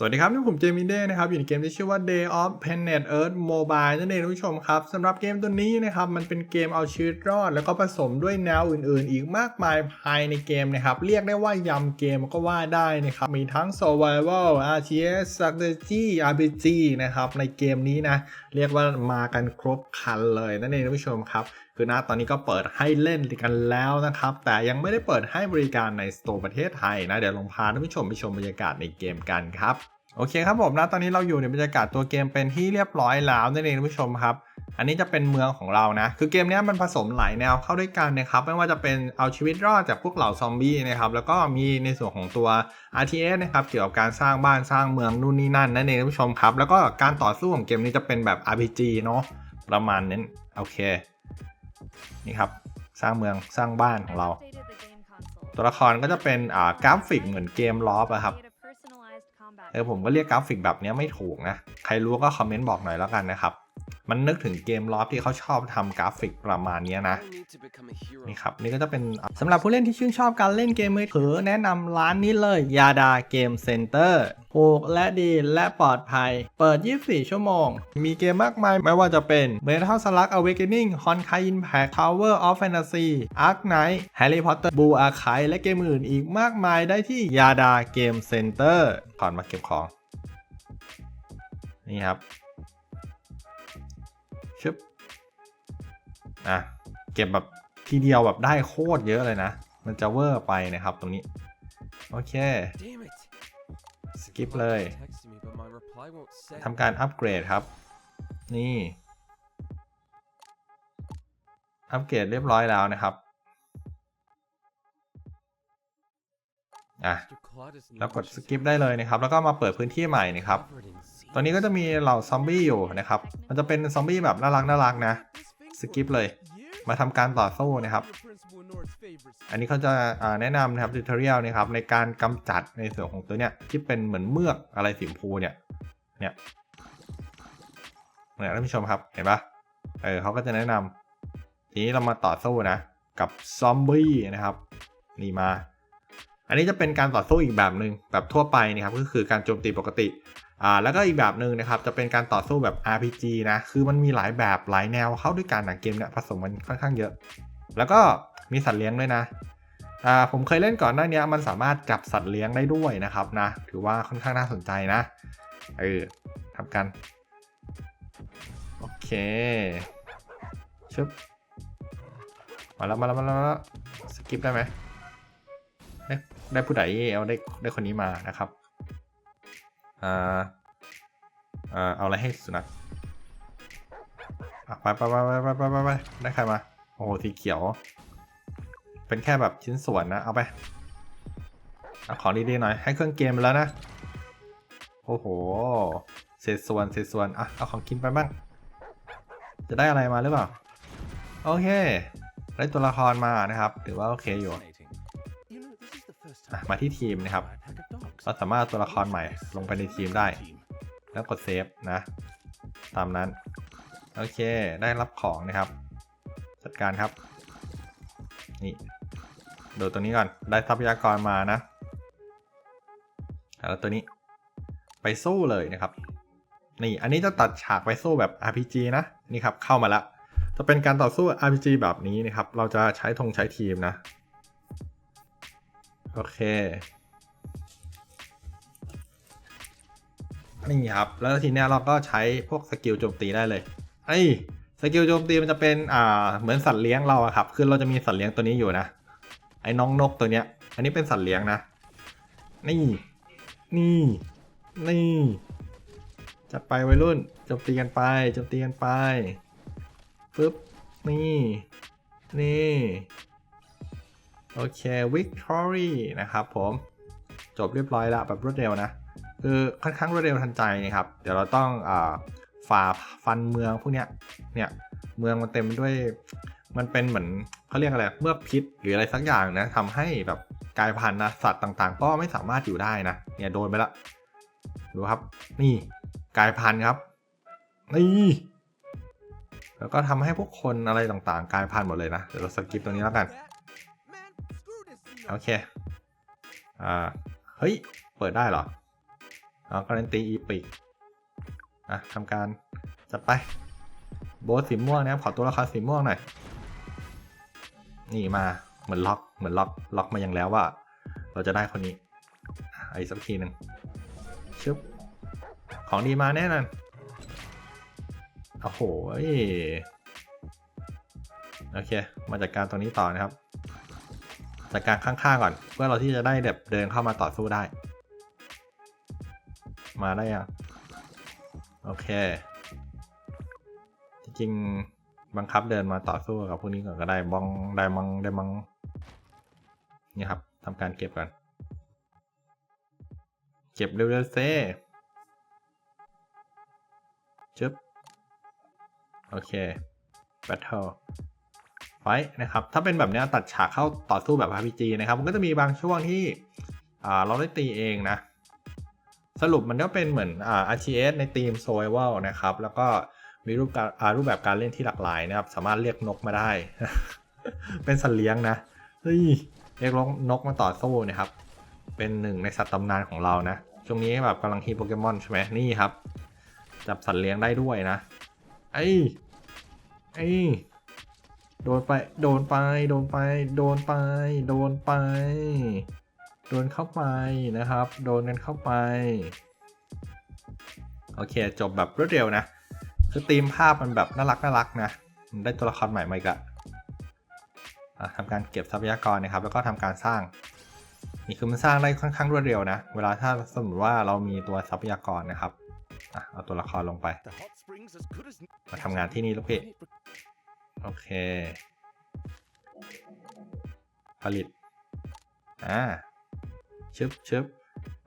สวัสดีครับนี่ผมเจมินเด้นะครับอยู่ในเกมที่ชื่อว่า Day of Planet Earth Mobile นั่นเองท่านผู้ชมครับสำหรับเกมตัวนี้นะครับมันเป็นเกมเอาชีวิตรอด แล้วก็ผสมด้วยแนวอื่นๆ อีกมากมายภายในเกมนะครับ เรียกได้ว่ายำเกมก็ว่าได้นะครับ มีทั้ง Survival RTS Strategy RPG นะครับในเกมนี้นะ เรียกว่ามากันครบครันเลยนั่นเองท่านผู้ชมครับ คือณตอนนี้ก็เปิดให้เล่นกันแล้วนะครับ แต่ยังไม่ได้เปิดให้บริการในสโตร์ประเทศไทยนะ เดี๋ยวลองพาท่านผู้ชมไปชมบรรยากาศในเกมกันครับ โอเคครับผมนะตอนนี้เราอยู่ในบรรยากาศตัวเกมเป็นที่เรียบร้อยแล้วนั่นเองท่านผู้ชมครับ อันนี้จะเป็นเมืองของเรานะ คือเกมนี้มันผสมหลายแนวเข้าด้วยกันนะครับ ไม่ว่าจะเป็นเอาชีวิตรอดจากพวกเหล่าซอมบี้นะครับ แล้วก็มีในส่วนของตัว RTS นะครับ เกี่ยวกับการสร้างบ้านสร้างเมืองนู่นนี่นั่นนั่นเองท่านผู้ชมครับ แล้วก็การต่อสู้ของเกมนี้จะเป็นแบบ RPG เนาะ ประมาณนั้น โอเค นี่ครับสร้างเมืองสร้างบ้านของเรา ตัวละครก็จะเป็นอ่ากราฟิกเหมือนเกมลอฟอะครับเออผมก็เรียกกราฟิกแบบเนี้ยไม่ถูกนะ ใครรู้ก็คอมเมนต์บอกหน่อยแล้วกันนะครับ มันนึกถึงเกมลอฟที่เขาชอบทำกราฟิกประมาณเนี้ยนะนี่ครับนี่ก็จะเป็นสำหรับผู้เล่นที่ชื่นชอบการเล่นเกมมือถือแนะนำร้านนี้เลยยาดาเกมเซ็นเตอร์ถูกและดีและปลอดภัย เปิด 24 ชั่วโมง มีเกมมากมายไม่ว่าจะเป็น Metal Slug Awakening Honkai Impact Tower of Fantasy Ark Knight Harry Potter Blue Archive และเกมอื่นอีกมากมายได้ที่ยาดาเกมเซ็นเตอร์ก่อนมาเก็บของ นี่ครับ ชึบอะเก็บแบบทีเดียวแบบได้โคตรเยอะเลยนะ มันจะเวอร์ไปนะครับตรงนี้ โอเคสกิปเลยทำการอัปเกรดครับ นี่ อัปเกรดเรียบร้อยแล้วนะครับอะแล้วกดสกิปได้เลยนะครับ แล้วก็มาเปิดพื้นที่ใหม่นะครับ ตอนนี้ก็จะมีเหล่าซอมบี้อยู่นะครับ มันจะเป็นซอมบี้แบบน่ารักน่ารักนะ สกิปเลย มาทำการต่อสู้นะครับ อันนี้เขาจะแนะนำนะครับทิวทอเรียลนะครับในการกำจัดในส่วนของตัวเนี้ยที่เป็นเหมือนเมือกอะไรสีมพูเนี่ย เนี่ย เนี่ยท่านผู้ชมครับ เห็นปะเออเขาก็จะแนะนำทีนี้เรามาต่อสู้นะ กับซอมบี้นะครับ นี่มา อันนี้จะเป็นการต่อสู้อีกแบบหนึ่งแบบทั่วไปนะครับ ก็คือการโจมตีปกติ อ่าแล้วก็อีกแบบหนึ่งนะครับจะเป็นการต่อสู้แบบ RPG นะคือมันมีหลายแบบหลายแนวเข้าด้วยกันนะเกมเนี่ยผสมกันค่อนข้างเยอะ แล้วก็มีสัตว์เลี้ยงด้วยนะอ่าผมเคยเล่นก่อนหน้านี้มันสามารถจับสัตว์เลี้ยงได้ด้วยนะครับนะถือว่าค่อนข้างน่าสนใจนะเออทำกันโอเคชึบมาแล้วมาแล้วมาแล้วมาแล้วสกิปได้ไหมได้ได้ผู้ใดเอาได้ได้คนนี้มานะครับ อ่าอ่าเอาอะไรให้สุนัขไปไปไปไปไปไปไปได้ใครมา โอ้โหสีเขียว เป็นแค่แบบชิ้นส่วนนะ เอาไปเอาของดีๆหน่อย ให้เครื่องเกมแล้วนะ โอ้โห เศษส่วนเศษส่วนอะเอาของกินไปบ้าง จะได้อะไรมาหรือเปล่า โอเค ได้ตัวละครมานะครับ ถือว่าโอเคอยู่มาที่ทีมนะครับ เราสามารถเอาตัวละครใหม่ลงไปในทีมได้ แล้วกดเซฟนะ ตามนั้น โอเคได้รับของนะครับ จัดการครับ นี่ดูตัวนี้ก่อนได้ทรัพยากรมานะแล้วตัวนี้ ไปสู้เลยนะครับ นี่อันนี้จะตัดฉากไปสู้แบบ RPG นะนี่ครับเข้ามาแล้วจะเป็นการต่อสู้ RPG แบบนี้นะครับ เราจะใช้ธงใช้ทีมนะ โอเค นี่ครับ แล้วทีเนี้ยเราก็ใช้พวกสกิลโจมตีได้เลยไอ้สกิลโจมตีมันจะเป็นอ่าเหมือนสัตว์เลี้ยงเราอะครับ คือเราจะมีสัตว์เลี้ยงตัวนี้อยู่นะ ไอ้น้องนกตัวเนี้ย อันนี้เป็นสัตว์เลี้ยงนะ นี่ นี่ นี่จัดไปวัยรุ่นโจมตีกันไปโจมตีกันไปฟึบนี่ นี่ โอเค victory นะครับผม จบเรียบร้อยแล้วแบบรวดเร็วนะ คือค่อนข้างรวดเร็วทันใจนะครับ เดี๋ยวเราต้องอ่าฝ่าฟันเมืองพวกเนี้ยเนี่ยเมืองมันเต็มด้วยมันเป็นเหมือนเขาเรียกอะไรเมื่อพิษหรืออะไรสักอย่างนะทำให้แบบกลายพันธุ์นะสัตว์ต่างๆ ก็ไม่สามารถอยู่ได้นะเนี่ยโดนไปละดูครับ นี่กลายพันธุ์ครับนี่แล้วก็ทำให้พวกคนอะไรต่างๆ กลายพันธุ์หมดเลยนะเดี๋ยวเราสกิปตรงนี้แล้วกันโอเคอ่าเฮ้ยเปิดได้เหรอ เอาการันตีอีปิกอะทำการจัดไป โบสสีม่วงนะครับขอตัวละครสีม่วงหน่อย นี่มาเหมือนล็อกเหมือนล็อกล็อกมาอย่างแล้วว่า เราจะได้คนนี้ไอ้สักทีหนึ่งชึบของดีมาแน่นอนโอ้โหโอเค มาจัดการตรงนี้ต่อนะครับ จัดการข้างๆก่อน เพื่อเราที่จะได้แบบเดินเข้ามาต่อสู้ได้ มาได้ยังโอเค จริงบังคับเดินมาต่อสู้กับพวกนี้ก่อนก็ได้บองได้มังได้มังนี่ครับทำการเก็บก่อนเก็บเร็วๆเซ่จึ๊บโอเค Battle ไฟนะครับ ถ้าเป็นแบบนี้ตัดฉากเข้าต่อสู้แบบ RPG นะครับ มันก็จะมีบางช่วงที่เราได้ตีเองนะ สรุปมันก็เป็นเหมือนอ่า RTS ในทีม Survival นะครับ แล้วก็มีรูปการรูปแบบการเล่นที่หลากหลายนะครับ สามารถเรียกนกมาได้ เป็นสัตว์เลี้ยงนะเฮ้ยเรียกนกมาต่อสู้นะครับ เป็นหนึ่งในสัตว์ตำนานของเรานะช่วงนี้แบบกำลังฮิตโปเกมอนใช่ไหมนี่ครับ จับสัตว์เลี้ยงได้ด้วยนะไอ้ไอ้โดนไป โดนไป โดนไป โดนไป โดนไป โดนเข้าไปนะครับ โดนกันเข้าไป โอเค จบแบบรวดเร็วนะ คือธีมภาพมันแบบน่ารักน่ารักนะมันได้ตัวละครใหม่มาอีกละอะทำการเก็บทรัพยากรนะครับ แล้วก็ทำการสร้าง นี่คือมันสร้างได้ค่อนข้างรวดเร็วนะ เวลาถ้าสมมติว่าเรามีตัวทรัพยากรนะครับอะเอาตัวละครลงไป มาทำงานที่นี่ลูกพี่โอเค ผลิต อ่า ชึบชึบ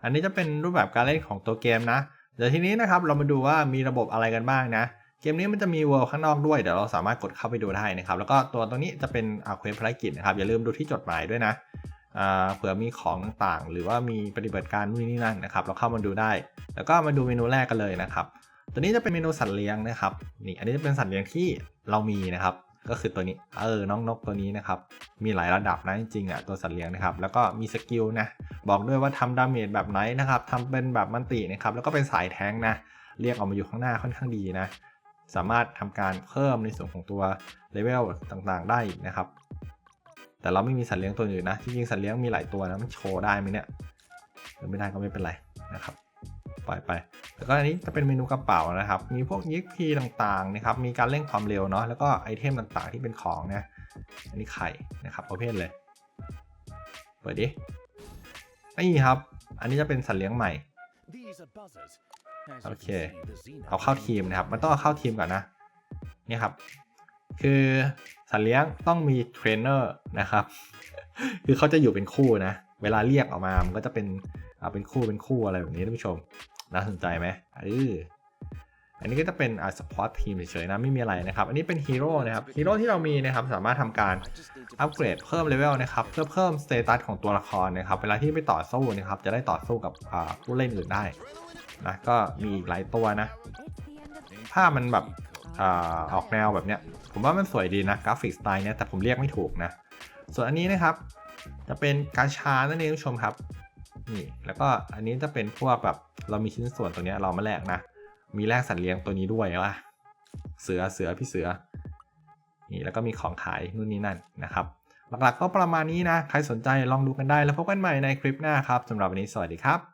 อันนี้จะเป็นรูปแบบการเล่นของตัวเกมนะ เดี๋ยวทีนี้นะครับเรามาดูว่ามีระบบอะไรกันบ้างนะ เกมนี้มันจะมีเวิลด์ข้างนอกด้วย เดี๋ยวเราสามารถกดเข้าไปดูได้นะครับ แล้วก็ตัวตรงนี้จะเป็นอาเควสภารกิจนะครับ อย่าลืมดูที่จดหมายด้วยนะเผื่อมีของต่างๆ หรือว่ามีปฏิบัติการนู่นนี่นั่นนะครับ เราเข้ามาดูได้ แล้วก็มาดูเมนูแรกกันเลยนะครับ ตัวนี้จะเป็นเมนูสัตว์เลี้ยงนะครับ นี่ อันนี้จะเป็นสัตว์เลี้ยงที่เรามีนะครับ ก็คือตัวนี้ เออ น้องนกตัวนี้นะครับ มีหลายระดับนะจริงๆอะตัวสัตว์เลี้ยงนะครับ แล้วก็มีสกิลนะ บอกด้วยว่าทำดาเมจแบบไหนนะครับทำเป็นแบบมันตินะครับ แล้วก็เป็นสายแทงนะ เรียกออกมาอยู่ข้างหน้าค่อนข้างดีนะ สามารถทำการเพิ่มในส่วนของตัวเลเวลต่างๆ ได้นะครับ แต่เราไม่มีสัตว์เลี้ยงตัวอื่นนะ จริงๆสัตว์เลี้ยงมีหลายตัวนะ มันโชว์ได้ไหมเนี่ยหรือไม่ได้ก็ไม่เป็นไรนะครับ ปล่อยไป แล้วก็อันนี้จะเป็นเมนูกระเป๋านะครับ มีพวกยิกพีต่างๆนะครับ มีการเร่งความเร็วเนาะ แล้วก็ไอเทมต่างๆที่เป็นของนะ อันนี้ไข่นะครับประเภทเลย เปิดดิ นี่ครับ อันนี้จะเป็นสัตว์เลี้ยงใหม่ โอเค เอาเข้าทีมนะครับ มันต้องเอาเข้าทีมก่อนนะ นี่ครับ คือสัตว์เลี้ยงต้องมีเทรนเนอร์นะครับ คือเขาจะอยู่เป็นคู่นะ เวลาเรียกออกมา มันก็จะเป็น เอาเป็นคู่เป็นคู่อะไรแบบนี้ท่านผู้ชม น่าสนใจไหมเอออันนี้ก็จะเป็นอ่าสปอร์ตทีมเฉยๆนะไม่มีอะไรนะครับ อันนี้เป็นฮีโร่นะครับฮีโร่ที่เรามีนะครับสามารถทำการอัปเกรดเพิ่มเลเวลนะครับเพื่อเพิ่มสเตตัสของตัวละครนะครับเวลาที่ไปต่อสู้นะครับจะได้ต่อสู้กับผู้เล่นอื่นได้นะก็มีอีกหลายตัวนะภาพมันแบบอออกแนวแบบเนี้ยผมว่ามันสวยดีนะกราฟิกสไตล์เนี้ยแต่ผมเรียกไม่ถูกนะ ส่วนอันนี้นะครับ จะเป็นกาชานั่นเองผู้ชมครับนี่แล้วก็อันนี้จะเป็นพวกแบบ เรามีชิ้นส่วนตัวนี้เรามาแลกนะ มีแลกสัตว์เลี้ยงตัวนี้ด้วยว่ะเสือเสือพี่เสือ นี่แล้วก็มีของขายนู่นนี่นั่นนะครับ หลักๆก็ประมาณนี้นะ ใครสนใจลองดูกันได้แล้วพบกันใหม่ในคลิปหน้าครับสำหรับวันนี้สวัสดีครับ